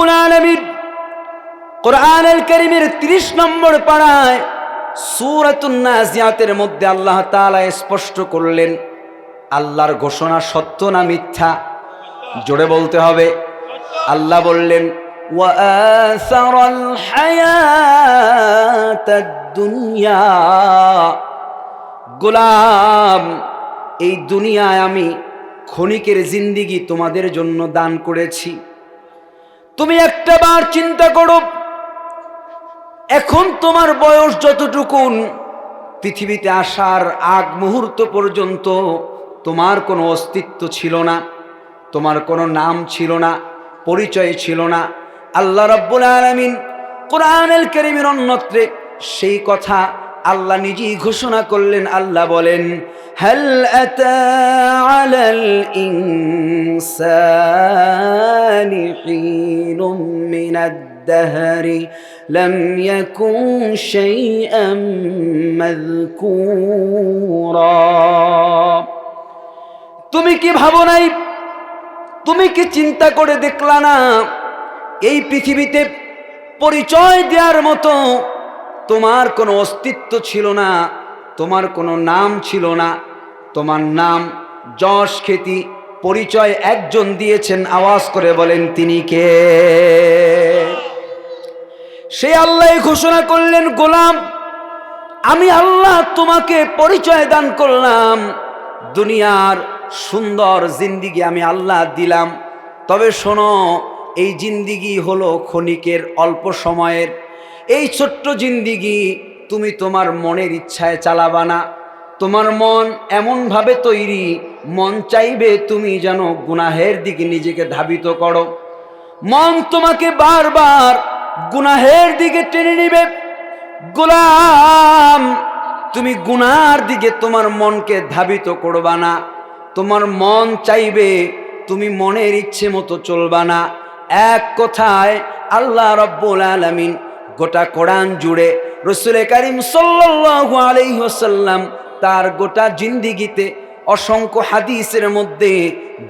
রব্বুল আলমিন কোরআন করিমের ৩০ নম্বর পাড়ায় সুরাতুন্নাজিয়াতের মধ্যে আল্লাহ স্পষ্ট করলেন, আল্লাহর ঘোষণা সত্য না মিথ্যা? জোরে বলতে হবে। আল্লাহ বললেন গোলাম, এই দুনিয়ায় আমি ক্ষণিকের জিন্দিগি তোমাদের জন্য দান করেছি। তুমি একটা বার চিন্তা করো, এখন তোমার বয়স যতটুকুন, পৃথিবীতে আসার আগ মুহূর্ত পর্যন্ত তোমার কোনো অস্তিত্ব ছিল না, তোমার কোনো নাম ছিল না, পরিচয় ছিল না। আল্লাহ রব্বুল আলমিন কোরআনুল করিমের অন্যত্রে সেই কথা আল্লাহ নিজেই ঘোষণা করলেন আল্লাহ বলেন هل أتى على الإنسان حين من الدهر لم يكن شيئا مذكورا তুমি কি ভাবো নাই তুমি কি চিন্তা করে দেখলা না এই পৃথিবীতে পরিচয় দেওয়ার মতো তোমার কোনো অস্তিত্ব ছিল না, তোমার কোনো নাম ছিল না। তোমার নাম যশ খ্যাতি পরিচয় একজন দিয়েছেন, আওয়াজ করে বলেন, তিনি কে? সে আল্লাহ ঘোষণা করলেন, গোলাম, আমি আল্লাহ তোমাকে পরিচয় দান করলাম। দুনিয়ার সুন্দর জিন্দিগি আমি আল্লাহ দিলাম। তবে শোনো, এই জিন্দিগি হলো ক্ষণিকের অল্প সময়ের এই ছোট্ট জিন্দিগি তুমি তোমার মনের ইচ্ছায় চালাবা না। তোমার মন এমনভাবে তৈরি, মন চাইবে তুমি যেন গুনাহের দিকে নিজেকে ধাবিত করো। মন তোমাকে বারবার গুনাহের দিকে টেনে নিবে। গোলাম, তুমি গুনার দিকে তোমার মনকে ধাবিত করবা না। তোমার মন চাইবে তুমি মনের ইচ্ছে মতো চলবা না। এক কথায় আল্লাহ রব্বুল আলমিন গোটা কোরআন জুড়ে রসুলে করিম সাল্লাল্লাহু আলাইহি ওয়াসাল্লাম তার গোটা জিন্দিগিতে অসংখ্য হাদিসের মধ্যে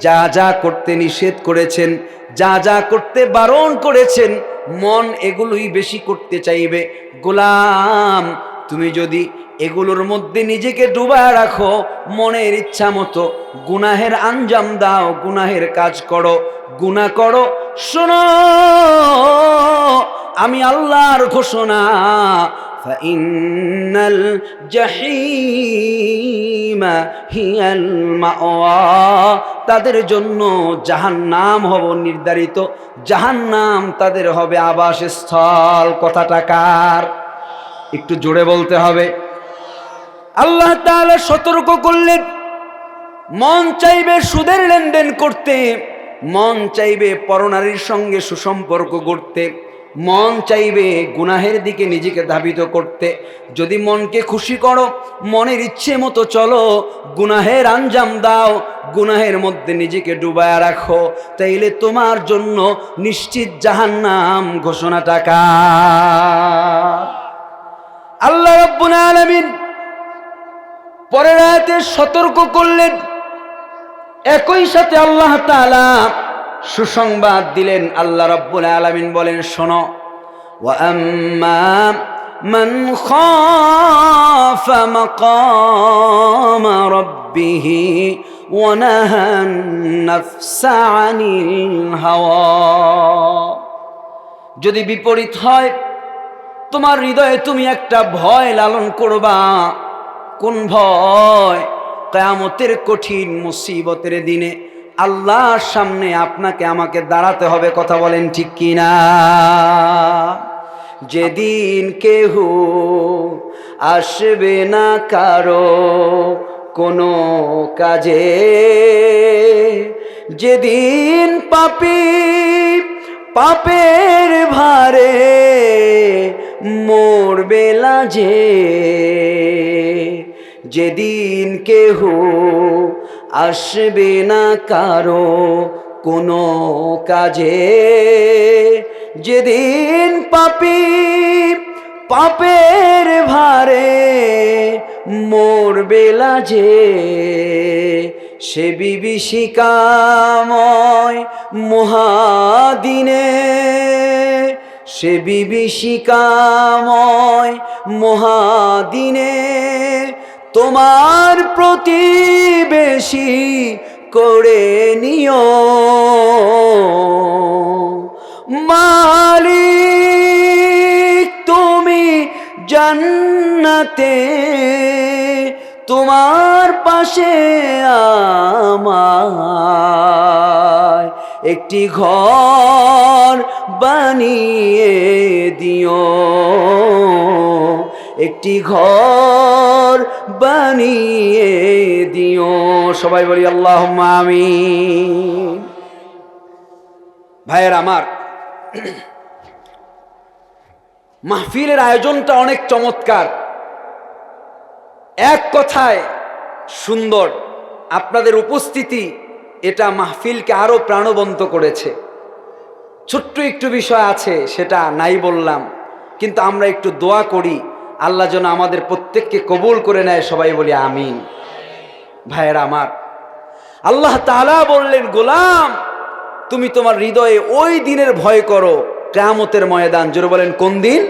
যা যা করতে নিষেধ করেছেন, যা যা করতে বারণ করেছেন, মন এগুলোই বেশি করতে চাইবে। গোলাম, তুমি যদি এগুলোর মধ্যে নিজেকে ডুবা রাখো, মনের ইচ্ছা মতো। গুনাহের আঞ্জাম দাও, গুনাহের কাজ করো গুনা করো। শোনো, আমি আল্লাহর ঘোষণা ফাইনাল জাহিমা হিয়াল মাওয়া। তাদের জন্য জাহান্নাম হব নির্ধারিত। জাহান্নাম তাদের হবে আবাসস্থল। কথাটা কার? একটু জোরে বলতে হবে। আল্লাহ তাআলা সতর্ক করলেন। মন চাইবে সুদের লেনদেন করতে, মন চাইবে পরনারীর সঙ্গে সুসম্পর্ক করতে মন চাইবে গুনাহের দিকে নিজেকে ধাবিত করতে। যদি মনকে খুশি করো, মনের ইচ্ছে মতো চলো, গুনাহের আঞ্জাম দাও, গুনাহের মধ্যে নিজেকে ডুবায়া রাখো, তাইলে তোমার জন্য নিশ্চিত জাহান্নাম ঘোষণা টাকা আল্লাহ রব্বুল আলামিন পরের আয়াতে সতর্ক করলেন। একই সাথে আল্লাহ তাআলা সুসংবাদ দিলেন। আল্লাহ রব্বুল আলামিন বলেন, শোনো। খাফা মাকাম রাব্বিহ ওয়া নাহান নাফসা আনিল হাওয়া। যদি বিপরীত হয়, তোমার হৃদয়ে তুমি একটা ভয় লালন করবা। কোন ভয়? কেয়ামতের কঠিন মুসিবতের দিনে আল্লাহর সামনে আপনাকে আমাকে দাঁড়াতে হবে, কথা বলেন ঠিক কিনা? যেদিন কেহ আসবে না কারও কোনো কাজে, যেদিন পাপি পাপের ভারে মোর বেলা লাজে। যেদিন কেহ আসবে না কারও কোনো কাজে, যেদিন পাপি পাপের ভারে মরবে যে সে বিভীষিকাময় মহাদিনে, সে বিভীষিকাময় মহাদিনে তোমার প্রতিবেশী করে নিও। মালিক তুমি জান্নাতে তোমার পাশে আমায় একটি ঘর বানিয়ে দিও। একটি ঘর বানিয়ে দিও। সবাই বলি আল্লাহ আমি ভাইয়ের আমার, মাহফিলের আয়োজনটা অনেক চমৎকার। এক কথায় সুন্দর, আপনাদের উপস্থিতি এটা মাহফিলকে আরও প্রাণবন্ত করেছে। ছোট্ট একটু বিষয় আছে, সেটা নাই বললাম, কিন্তু আমরা একটু দোয়া করি। আল্লাহ যেন আমাদের প্রত্যেককে কবুল করে নেয়, সবাই বলি আমিন। ভাইয়ের আমার, আল্লাহ তাআলা বললেন, গোলাম, তুমি তোমার হৃদয়ে ওই দিনের ভয় করো, কেয়ামতের ময়দান। জোরে বলেন, কোন দিন?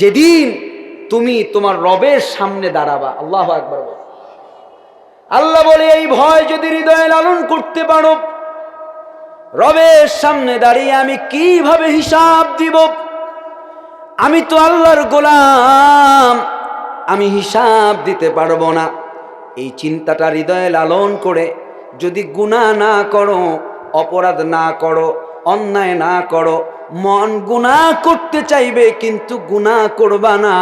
যেদিন তুমি তোমার রবের সামনে দাঁড়াবা। আল্লাহ একবার বল আল্লাহ বলে, এই ভয় যদি হৃদয়ে লালন করতে পারো, রবের সামনে দাঁড়িয়ে আমি কীভাবে হিসাব দিব? আমি তো আল্লাহর গোলাম। আমি হিসাব দিতে পারব না। এই চিন্তাটা হৃদয়ে লালন করে যদি গুণা না করো, অপরাধ না করো, অন্যায় না করো, মন গুণা করতে চাইবে কিন্তু গুণা করবা না।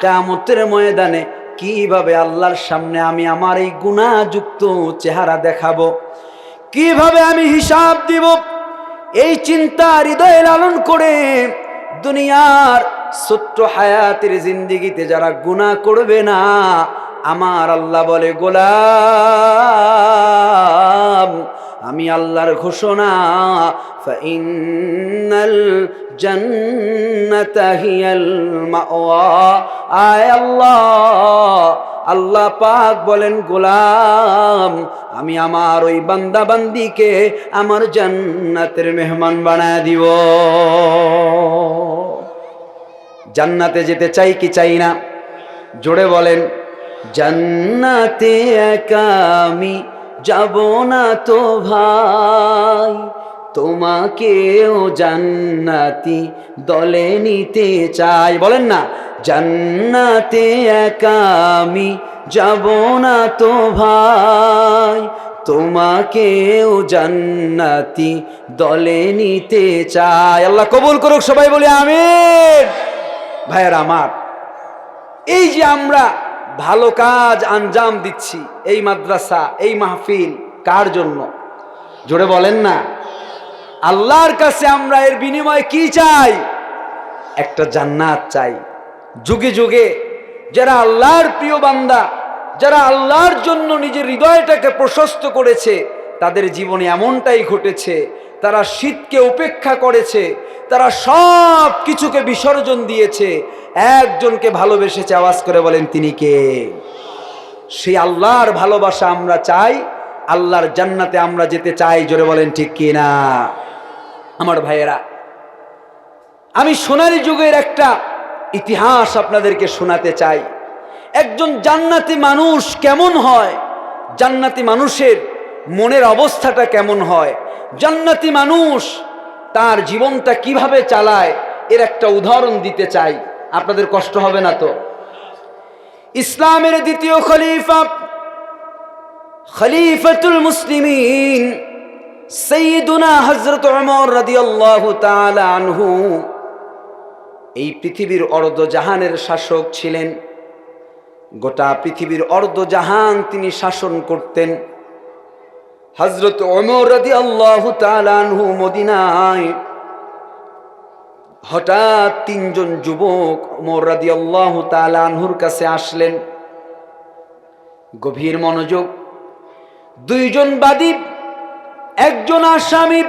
কামতের ময়দানে কীভাবে আল্লাহর সামনে আমি আমার এই গুণাযুক্ত চেহারা দেখাবো? কীভাবে আমি হিসাব দিব? এই চিন্তা হৃদয়ে লালন করে দুনিয়ার ছোট্ট হায়াতের জিন্দিগিতে যারা গুণা করবে না, আমার আল্লাহ বলে, গোলাম, আমি আল্লাহর ঘোষণা আয় আল্লাহ আল্লাহ পাক বলেন, গোলাম, আমি আমার ওই বান্দা বান্দিকে আমার জান্নাতের মেহমান বানায় দিব। জান্নাতে যেতে চাই কি চাই না? জোরে বলেন, জান্নাতে একা আমি যাব না তো ভাই। তোমাকেও জান্নাতি দলে নিতে চাই। বলেন না, জান্নাতে একা আমি যাব না তো ভাই। তোমাকেও জান্নাতি দলে নিতে চাই। আল্লাহ কবুল করুক, সবাই বলি আমিন। ভাইয়ের আমার, এই যে আমরা ভালো কাজ আঞ্জাম দিচ্ছি এই মাদ্রাসা, এই মাহফিল, কার জন্য? জোরে বলেন না। আল্লাহর কাছে আমরা এর বিনিময়ে কি চাই? একটা জান্নাত চাই। যুগে যুগে যারা আল্লাহর প্রিয় বান্দা, যারা আল্লাহর জন্য নিজের হৃদয়টাকে প্রশস্ত করেছে, তাদের জীবনে এমনটাই ঘটেছে তারা শীতকে উপেক্ষা করেছে, তারা সব কিছুকে বিসর্জন দিয়েছে। একজনকে ভালোবেসেছে, আওয়াজ করে বলেন, তিনি কে? সেই আল্লাহর ভালোবাসা আমরা চাই, আল্লাহর জান্নাতে আমরা যেতে চাই, জোরে বলেন, ঠিক কি না? আমার ভাইয়েরা, আমি সোনালী যুগের একটা ইতিহাস আপনাদেরকে শোনাতে চাই। একজন জান্নাতি মানুষ কেমন হয়? জান্নাতি মানুষের মনের অবস্থাটা কেমন হয়? জান্নাতি মানুষ তার জীবনটা কীভাবে চালায়, এর একটা উদাহরণ দিতে চাই। আপনাদের কষ্ট হবে না তো? ইসলামের দ্বিতীয় খলিফা খলিফাতুল রাদিয়াল্লাহু তাআলা আনহু। এই পৃথিবীর অর্ধ জাহানের শাসক ছিলেন। গোটা পৃথিবীর অর্ধ জাহান তিনি শাসন করতেন। হজরত মদিনায় হঠাৎ তিনজন যুবক ওমর রাদিয়াল্লাহু তাআলা আনহুর কাছে আসলেন। গভীর মনোযোগ। দুইজন বাদী একজন আসামি,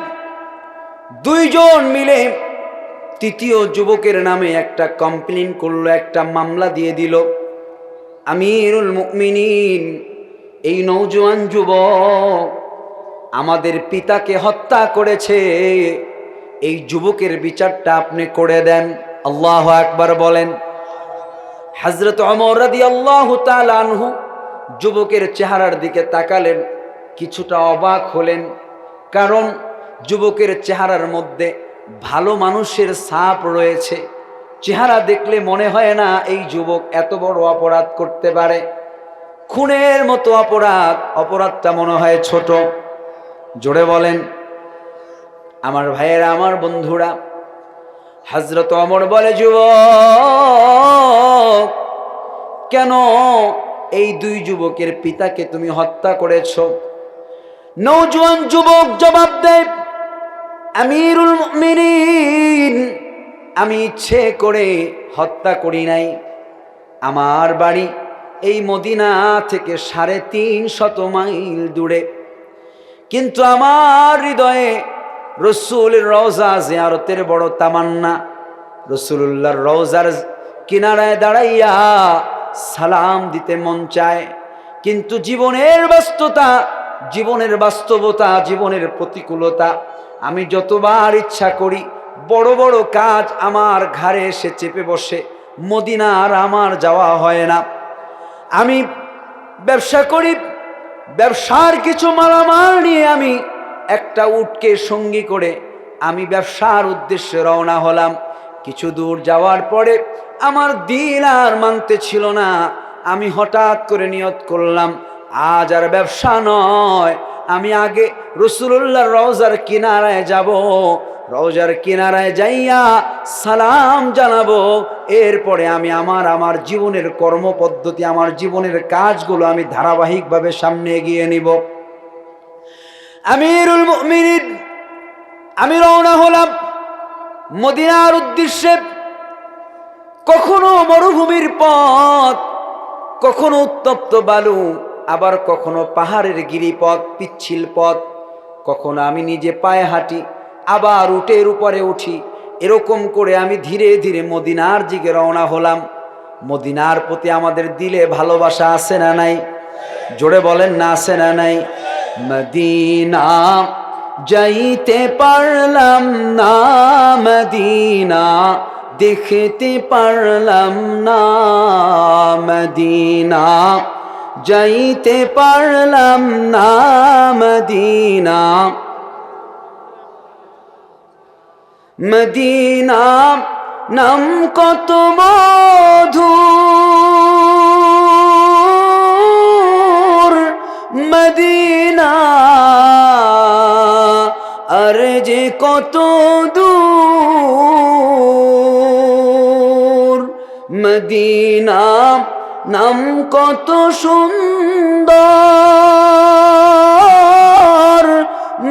দুইজন মিলে তৃতীয় যুবকের নামে একটা কমপ্লেন করল, একটা মামলা দিয়ে দিল। আমিরুল মুমিনিন, এই নৌজওয়ান যুবক আমাদের পিতাকে হত্যা করেছে। এই যুবকের বিচারটা আপনি করে দেন। আল্লাহ একবার বলেন। হজরত অমর রাদি আল্লাহ আনহু যুবকের চেহারার দিকে তাকালেন, কিছুটা অবাক হলেন। কারণ যুবকের চেহারার মধ্যে ভালো মানুষের সাপ রয়েছে। চেহারা দেখলে মনে হয় না এই যুবক এত বড় অপরাধ করতে পারে। খুনের মতো অপরাধ, অপরাধটা মনে হয় ছোট। জোরে বলেন, আমার ভাইয়েরা, আমার বন্ধুরা হজরত অমর বলে যুব কেন এই দুই যুবকের পিতাকে তুমি হত্যা করেছ? নৌজওয়ান যুবক, জবাব দেয় আমিরুল আমি ইচ্ছে করে হত্যা করি নাই। আমার বাড়ি এই মদিনা থেকে সাড়ে তিন শত মাইল দূরে। কিন্তু আমার হৃদয়ে রসুলের রওজা, জিয়ারতের বড় তামান্না রসুল্লাহর রওজার কিনারায় দাঁড়াইয়া সালাম দিতে মন চায়। কিন্তু জীবনের ব্যস্ততা, জীবনের বাস্তবতা, জীবনের প্রতিকূলতা, আমি যতবার ইচ্ছা করি বড় বড় কাজ আমার ঘাড়ে এসে চেপে বসে, মদিনার আমার যাওয়া হয় না। আমি ব্যবসা করি ব্যবসার কিছু মালামাল নিয়ে আমি একটা উটকে সঙ্গী করে আমি ব্যবসার উদ্দেশ্যে রওনা হলাম। কিছু দূর যাওয়ার পরে আমার দিন আর মানতে ছিল না। আমি হঠাৎ করে নিয়ত করলাম আজ আর ব্যবসা নয়। আমি আগে রসুল্লাহ রওজার কিনারায় যাব। রওজার কিনারায় যাইয়া সালাম জানাব। এরপরে আমি আমার আমার জীবনের কর্মপদ্ধতি, আমার জীবনের কাজগুলো আমি ধারাবাহিকভাবে সামনে এগিয়ে নিব। আমিরুল মুমিনিন, আমি রওনা হলাম মদিনার উদ্দেশ্যে। কখনো মরুভূমির পথ, কখনো উত্তপ্ত বালু আবার কখনো পাহাড়ের গিরিপথ, পিচ্ছিল পথ, কখনো আমি নিজে পায়ে হাঁটি, আবার উটের উপরে উঠি। এরকম করে আমি ধীরে ধীরে মদিনার দিকে রওনা হলাম। মদিনার প্রতি আমাদের দিলে ভালোবাসা আছে না নাই? জোরে বলেন না আছে না নাই? মদিনা, যাইতে পারলাম না মদিনা, দেখতে পারলাম না মদিনা। যাইতে পারলাম না মদিনা। মদিনা নাম কত মধুর মদিনা আর যে কত দূর। মদিনা নাম কত সুন্দর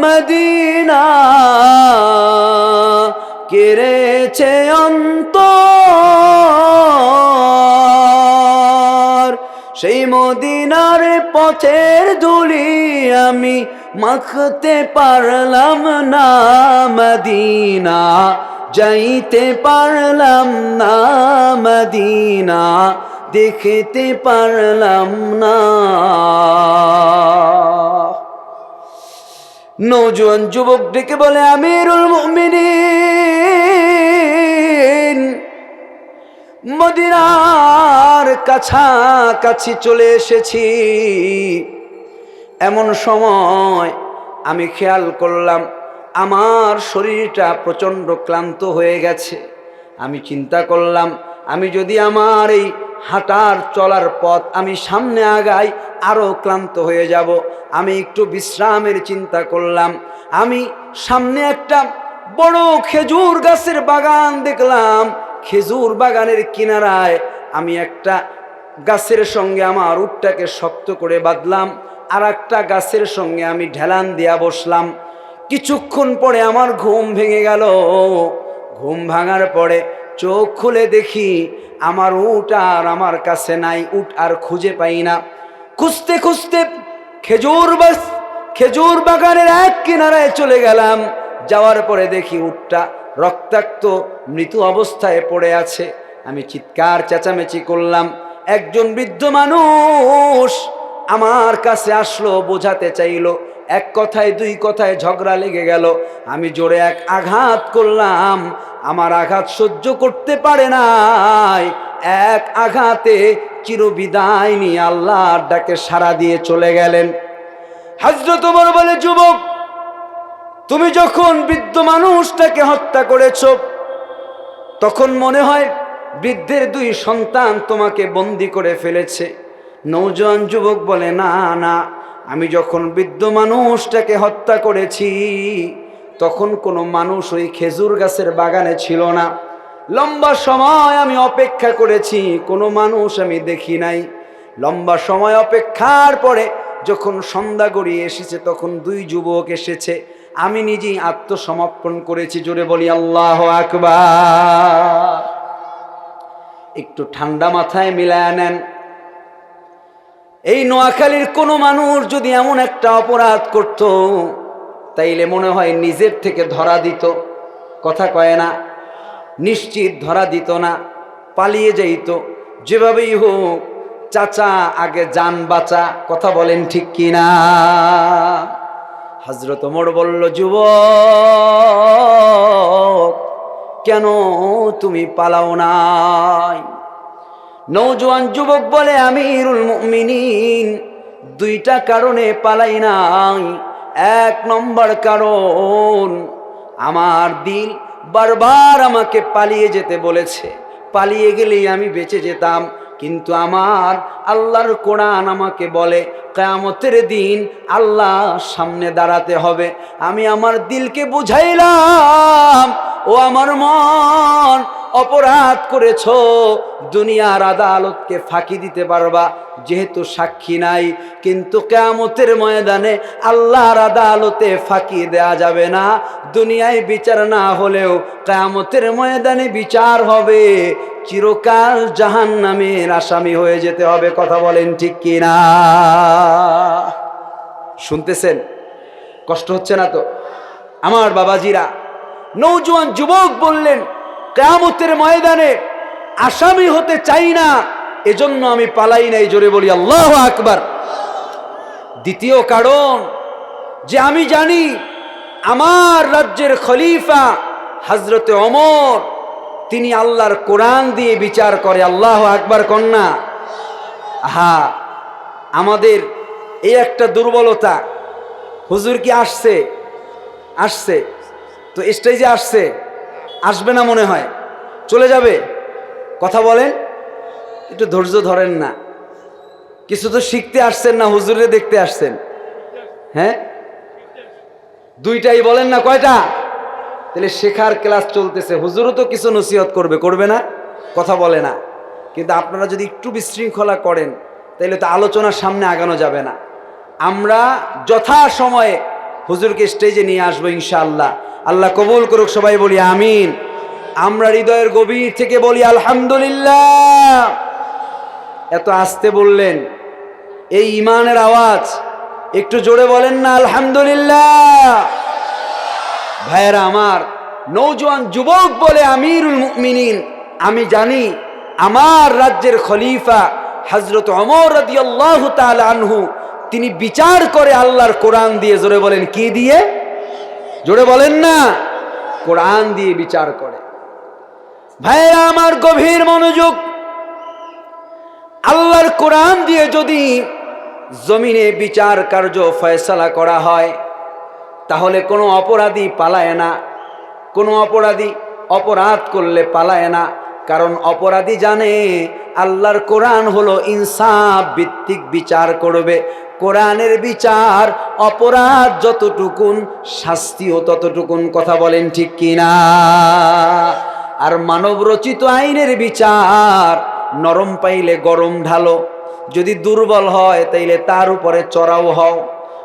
মদিনা কেড়েছে অন্তর। সেই মদিনার পথের ধুলি আমি মাখতে পারলাম না, মদিনা যাইতে পারলাম না, মদিনা দেখতে পারলাম না। নৌজওয়ান যুবক ডেকে বলে, আমিরুল মুমিনিন, মদিনার কাছাকাছি চলে এসেছি। এমন সময় আমি খেয়াল করলাম, আমার শরীরটা প্রচণ্ড ক্লান্ত হয়ে গেছে। আমি চিন্তা করলাম, আমি যদি আমার এই হাঁটার চলার পথ আমি সামনে আগাই আরও ক্লান্ত হয়ে যাব। আমি একটু বিশ্রামের চিন্তা করলাম। আমি সামনে একটা বড় খেজুর গাছের বাগান দেখলাম। খেজুর বাগানের কিনারায় আমি একটা গাছের সঙ্গে আমার উটটাকে শক্ত করে বাঁধলাম। আর একটা গাছের সঙ্গে আমি ঢেলান দিয়া বসলাম। কিছুক্ষণ পরে আমার ঘুম ভেঙে গেল। ঘুম ভাঙার পরে চোখ খুলে দেখি আমার উট আর আমার কাছে নাই, উট আর খুঁজে পাই না। খুঁজতে খুঁজতে খেজুর বাস, খেজুর বাগানের এক কিনারায় চলে গেলাম। যাওয়ার পরে দেখি উটটা রক্তাক্ত, মৃত অবস্থায় পড়ে আছে। আমি চিৎকার, চেঁচামেচি করলাম, একজন বৃদ্ধ মানুষ আমার কাছে আসলো, বোঝাতে চাইলো এক কথায়, দুই কথায় ঝগড়া লেগে গেল। আমি জোরে এক আঘাত করলাম। আমার আঘাত সহ্য করতে পারে নাই। এক আঘাতে চিরবিদায় নিয়ে আল্লাহর ডাকে সাড়া দিয়ে চলে গেলেন। হাজরত তোমার বলে, যুবক, তুমি যখন বৃদ্ধ মানুষটাকে হত্যা করেছ, তখন মনে হয় বৃদ্ধের দুই সন্তান তোমাকে বন্দি করে ফেলেছে। নৌজওয়ান যুবক বলে, না না আমি যখন বৃদ্ধ মানুষটাকে হত্যা করেছি, তখন কোনো মানুষ ওই খেজুর গাছের বাগানে ছিল না। লম্বা সময় আমি অপেক্ষা করেছি, কোনো মানুষ আমি দেখি নাই। লম্বা সময় অপেক্ষার পরে যখন সন্ধ্যা গড়িয়ে এসেছে, তখন দুই যুবক এসেছে। আমি নিজেই আত্মসমর্পণ করেছি, জোরে বলি, আল্লাহ আকবার। একটু ঠান্ডা মাথায় মিলায় নেন। এই নোয়াখালীর কোনো মানুষ যদি এমন একটা অপরাধ করত, তাইলে মনে হয় নিজের থেকে ধরা দিত। কথা কয় না, নিশ্চিত ধরা দিত না, পালিয়ে যাইত। যেভাবেই হোক, চাচা আগে যান বাঁচা, কথা বলেন ঠিক কি না হজরত মোর বলল যুব কেন তুমি পালাও নাই? নৌজওয়ান যুবক বলে, আমিরুল মুমিনিন, দুইটা কারণে পালাই নাই। এক নম্বর কারণ, আমার দিল বারবার আমাকে পালিয়ে যেতে বলেছে। পালিয়ে গেলেই আমি বেঁচে যেতাম। কিন্তু আমার আল্লাহর কোরআন আমাকে বলে, কেয়ামতের দিন আল্লাহ সামনে দাঁড়াতে হবে। আমি আমার দিলকে বুঝাইলাম, ও আমার মন অপরাধ করেছ, দুনিয়ার আদালতকে ফাঁকি দিতে পারবা, যেহেতু সাক্ষী নাই। কিন্তু কেয়ামতের ময়দানে আল্লাহর আদালতে ফাঁকি দেয়া যাবে না। দুনিয়ায় বিচার না হলেও কেয়ামতের ময়দানে বিচার হবে। চিরকাল জাহান নামের আসামি হয়ে যেতে হবে, কথা বলেন ঠিক কি না শুনতেছেন? কষ্ট হচ্ছে না তো? আমার বাবাজিরা নৌজওয়ান যুবক বললেন কেয়ামতের ময়দানে আসামি হতে চাই না, এজন্য আমি পালাই নাই, জোরে বলি আল্লাহ আকবার। দ্বিতীয় কারণ, যে আমি জানি আমার রাজ্যের খলিফা হজরতে অমর তিনি আল্লাহর কোরআন দিয়ে বিচার করে, আল্লাহ আকবার কন্যা। হা আমাদের এই একটা দুর্বলতা, হুজুর কি আসছে? আসছে। তো স্টেজে আসছে। আসবে না মনে হয়। চলে যাবে। কথা বলেন, একটু ধৈর্য ধরেন না। কিছু তো শিখতে আসছেন না, হুজুরে দেখতে আসছেন। হ্যাঁ? দুইটাই বলেন না, কয়টা? তাহলে শেখার ক্লাস চলতেছে। হুজুরও তো কিছু নসিহত করবে করবে না, কথা বলে না। কিন্তু আপনারা যদি একটু বিশৃঙ্খলা করেন, তাহলে তো আলোচনার সামনে আগানো যাবে না। আমরা যথা সময়ে হুজুরকে স্টেজে নিয়ে আসব ইনশাআল্লাহ। আল্লাহ কবুল করুক, সবাই বলি আমিন। আমরা হৃদয়ের গভীর থেকে বলি আলহামদুলিল্লাহ। এত আসতে বললেন, এই ইমানের আওয়াজ, একটু জোরে বলেন না, আলহামদুলিল্লাহ। ভাইয়েরা আমার নৌজওয়ান যুবক বলে আমিরুল মুমিনিন, আমি জানি আমার রাজ্যের খলিফা হজরত অমর রাদিয়াল্লাহু তাআলা আনহু তিনি বিচার করে আল্লাহর কোরআন দিয়ে জোরে বলেন, কি দিয়ে? জোরে বলেন না, কোরআন দিয়ে বিচার করে। ভাইয়েরা, আমার গভীর মনোযোগ। আল্লাহর কোরআন দিয়ে যদি জমিনে বিচার কার্য ফয়সালা করা হয়, তাহলে কোনো অপরাধী পালায় না, কোনো অপরাধী অপরাধ করলে পালায় না। কারণ অপরাধী জানে আল্লাহর কোরআন হলো ইনসাফ ভিত্তিক বিচার করবে। কোরআনের বিচার অপরাধ যতটুকুন শাস্তিও ততটুকুন কথা বলেন ঠিক কিনা? আর মানব রচিত আইনের বিচার নরম পাইলে গরম ঢালো, যদি দুর্বল হয় তাইলে তার উপরে চড়াও হও।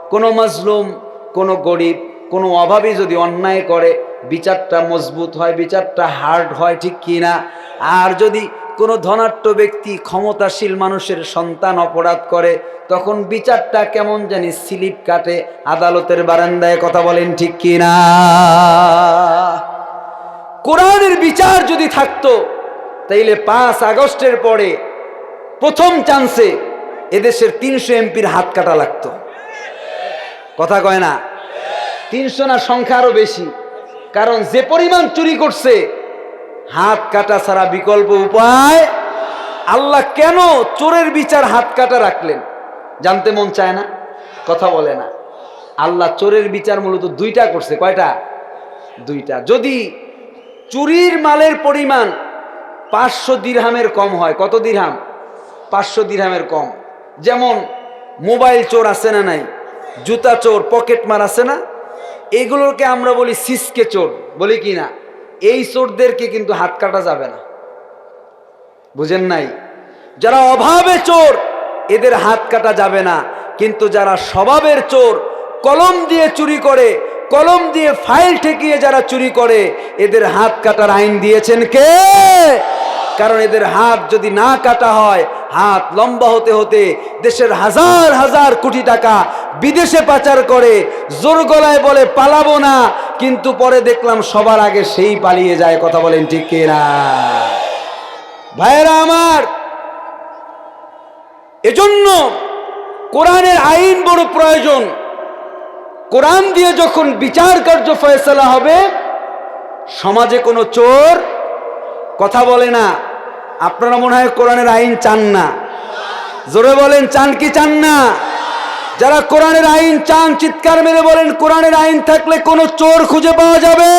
কোনো মাজলুম, কোনো গরিব, কোনো অভাবী যদি অন্যায় করে বিচারটা মজবুত হয়, বিচারটা হার্ড হয়, ঠিক কি না আর যদি কোনো ধনাট্য ব্যক্তি ক্ষমতাশীল মানুষের সন্তান অপরাধ করে, তখন বিচারটা কেমন জানি স্লিপ কাটে, আদালতের বারান্দায় কথা বলেন ঠিক কি না কোরআনের বিচার যদি থাকতো, তাইলে পাঁচ আগস্টের পরে প্রথম চান্সে এদেশের তিনশো এমপির হাত কাটা লাগতো। কথা কয় না? তিনশো না সংখ্যা আরও বেশি। কারণ যে পরিমাণ চুরি করছে, হাত কাটা ছাড়া বিকল্প উপায়? আল্লাহ কেন চোরের বিচার হাত কাটা রাখলেন? জানতে মন চায় না? কথা বলে না। আল্লাহ চোরের বিচার মূলত দুইটা করছে। কয়টা? দুইটা। যদি চুরির মালের পরিমাণ পাঁচশো দিরহামের কম হয়, কত দিরহাম? পাঁচশো দিরহামের কম। যেমন মোবাইল চোর আছে না নাই? জুতা চোর, পকেট মার আছে না? এগুলোকে আমরা বলি সিসকে চোর, বলি কি না? এই চোরদেরকে কিন্তু হাত কাটা যাবে না। বুঝেন নাই? যারা অভাবে চোর, এদের হাত কাটা যাবে না। কিন্তু যারা স্বভাবের চোর, কলম দিয়ে চুরি করে, কলম দিয়ে ফাইল ঠেকিয়ে যারা চুরি করে, এদের হাত কাটার আইন দিয়েছেন কে? কারণ এদের হাত যদি না কাটা হয়, হাত লম্বা হতে হতে দেশের হাজার হাজার কোটি টাকা বিদেশে পাচার করে, জোর গলায় বলে, পালাবো না। কিন্তু পরে দেখলাম সবার আগে সেই পালিয়ে যায়, কথা বলেন ঠিক কিনা? ভাইয়েরা আমার, এজন্য কোরআনের আইন বড় প্রয়োজন। কোরআন দিয়ে যখন বিচার কার্য ফয়সলা হবে, সমাজে কোনো চোর কথা বলে না। আপনারা মনে হয় কোরআনের আইন চান না। জোরে বলেন, চান কি চান না? যারা কোরআনের আইন চান, চিৎকার মেরে বলেন, কোরআনের আইন থাকলে কোনো চোর খুঁজে পাওয়া যাবে?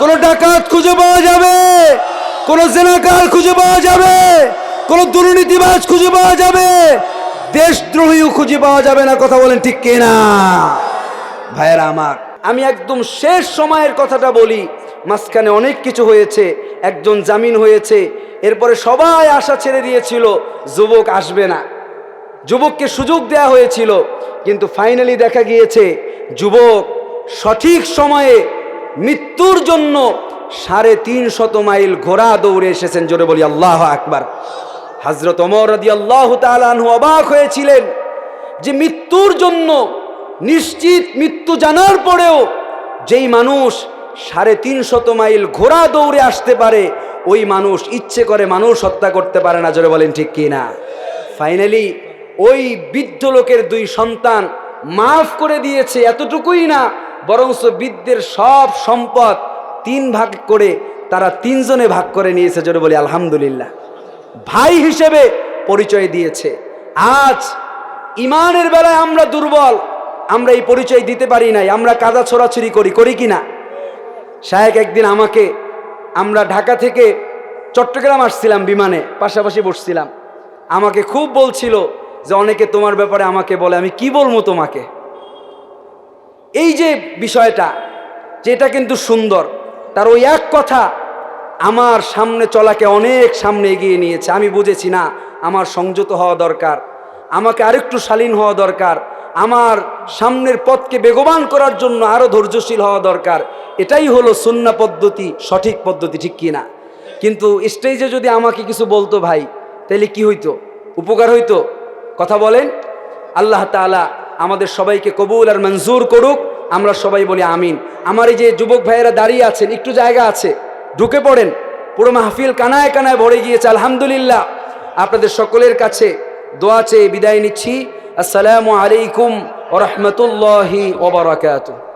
কোনো ডাকাত খুঁজে পাওয়া যাবে? কোনো জেনাকার খুঁজে পাওয়া যাবে? কোনো দুর্নীতিবাজ খুঁজে পাওয়া যাবে? দেশদ্রোহীও খুঁজে পাওয়া যাবে না, কথা বলেন ঠিক কিনা? ভাইয়েরা আমার, আমি একদম শেষ সময়ের কথাটা বলি, মাঝখানে অনেক কিছু হয়েছে, একজন জামিন হয়েছে, এরপরে সবাই আশা ছেড়ে দিয়েছিল, যুবক আসবে না। যুবককে সুযোগ দেয়া হয়েছিল, কিন্তু ফাইনালি দেখা গিয়েছে, যুবক সঠিক সময়ে মৃত্যুর জন্য সাড়ে তিন শত মাইল ঘোড়া দৌড়ে এসেছেন, জোরে বলি আল্লাহ আকবার। হজরত অমর রাদি আল্লাহ তালু অবাক হয়েছিলেন যে মৃত্যুর জন্য, নিশ্চিত মৃত্যু জানার পরেও যেই মানুষ সাড়ে তিন শত মাইল ঘোড়া দৌড়ে আসতে পারে, ওই মানুষ ইচ্ছে করে মানুষ হত্যা করতে পারে না, জোরে বলেন ঠিক কি না ফাইনালি ওই বৃদ্ধ লোকের দুই সন্তান মাফ করে দিয়েছে এতটুকুই না বরঞ্চ বৃদ্ধের সব সম্পদ তিন ভাগ করে তারা তিনজনে ভাগ করে নিয়েছে, জোরে বলি আলহামদুলিল্লাহ। ভাই হিসেবে পরিচয় দিয়েছে। আজ ইমানের বেলায় আমরা দুর্বল, আমরা এই পরিচয় দিতে পারি নাই, আমরা কাদা ছোড়াছুরি করি করি কি না? শায়েক একদিন আমাকে, আমরা ঢাকা থেকে চট্টগ্রাম আসছিলাম বিমানে, পাশাপাশি বসছিলাম। আমাকে খুব বলছিল যে অনেকে তোমার ব্যাপারে আমাকে বলে, আমি কি বলব তোমাকে? এই যে বিষয়টা, যেটা কিন্তু সুন্দর, তার ওই এক কথা আমার সামনে চলাকে অনেক সামনে এগিয়ে নিয়েছে। আমি বুঝেছি, না, আমার সংযত হওয়া দরকার, আমাকে আরেকটু শালীন হওয়া দরকার, আমার সামনের পথকে বেগবান করার জন্য আরও ধৈর্যশীল হওয়া দরকার। এটাই হলো সুন্না পদ্ধতি, সঠিক পদ্ধতি, ঠিক কি না কিন্তু স্টেজে যদি আমাকে কিছু বলতো ভাই তাহলে কি হইতো? উপকার হইতো? কথা বলেন, আল্লাহ তালা আমাদের সবাইকে কবুল আর মঞ্জুর করুক, আমরা সবাই বলি আমিন। আমার এই যে যুবক ভাইয়েরা দাঁড়িয়ে আছেন, একটু জায়গা আছে, ঢুকে পড়েন। পুরো মাহফিল কানায় কানায় ভরে গিয়েছে, আলহামদুলিল্লাহ। আপনাদের সকলের কাছে দোয়া চেয়ে বিদায় নিচ্ছি। আসসালামু আলাইকুম রহমতুল্লাহি ওবরাকাতুহ